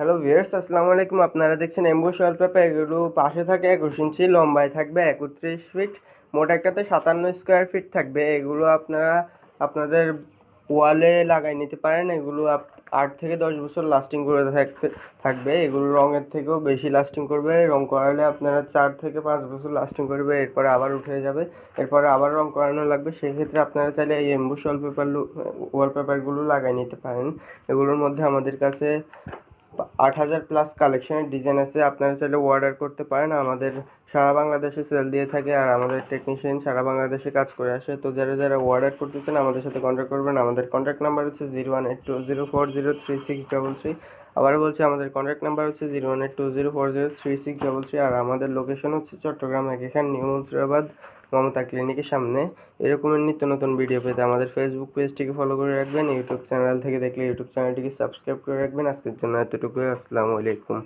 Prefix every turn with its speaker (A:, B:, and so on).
A: Hello viewers আসসালামু আলাইকুম। আপনারা দেখছেন এম্বুশ ওয়ালপেপার এগুলো পাশে থাকে একুশ ইঞ্চি, লম্বায় থাকবে একত্রিশ ফিট মোট একটাতে সাতান্ন স্কোয়ার ফিট থাকবে। এগুলো আপনারা আপনাদের ওয়ালে লাগাই নিতে পারেন। এগুলো আট থেকে দশ বছর লাস্টিং করে থাকতে, থাকবে। এগুলো রঙের থেকেও বেশি লাস্টিং করবে। রং করালে আপনারা চার থেকে পাঁচ বছর লাস্টিং করবে। এরপরে আবার উঠে যাবে। এরপরে আবার রং করানো লাগবে। সেক্ষেত্রে আপনারা চাইলে এই এম্বুশ ওয়ালপেপার ওয়ালপেপারগুলো লাগাই নিতে পারেন। এগুলোর মধ্যে আমাদের কাছে আট হাজার প্লাস কালেকশনের ডিজাইন আছে। আপনারা চাইলে অর্ডার করতে পারেন। আমাদের সারা বাংলাদেশে সেল দিয়ে থাকে আর আমাদের টেকনিশিয়ান সারা বাংলাদেশে কাজ করে আসে। তো যারা যারা অর্ডার করতে চান, আমাদের সাথে কন্ট্যাক্ট করবেন। আমাদের কন্ট্যাক্ট নাম্বার হচ্ছে zero one eight two zero four zero three six double three আবারও বলছি, আমাদের কন্ট্যাক্ট নাম্বার হচ্ছে zero one eight two zero four zero three six double three আর আমাদের লোকেশন হচ্ছে চট্টগ্রাম এখান নিউ মুন্সিরাবাদ মমতা ক্লিনিকের সামনে। এরকমের নিত্য নতুন ভিডিও পেতে আমাদের ফেসবুক পেজটিকে ফলো করে রাখবেন ইউটিউব চ্যানেল থেকে দেখলে ইউটিউব চ্যানেলটিকে সাবস্ক্রাইব করে রাখবেন। আজকের জন্য এতটুকুই, আসসালামু আলাইকুম।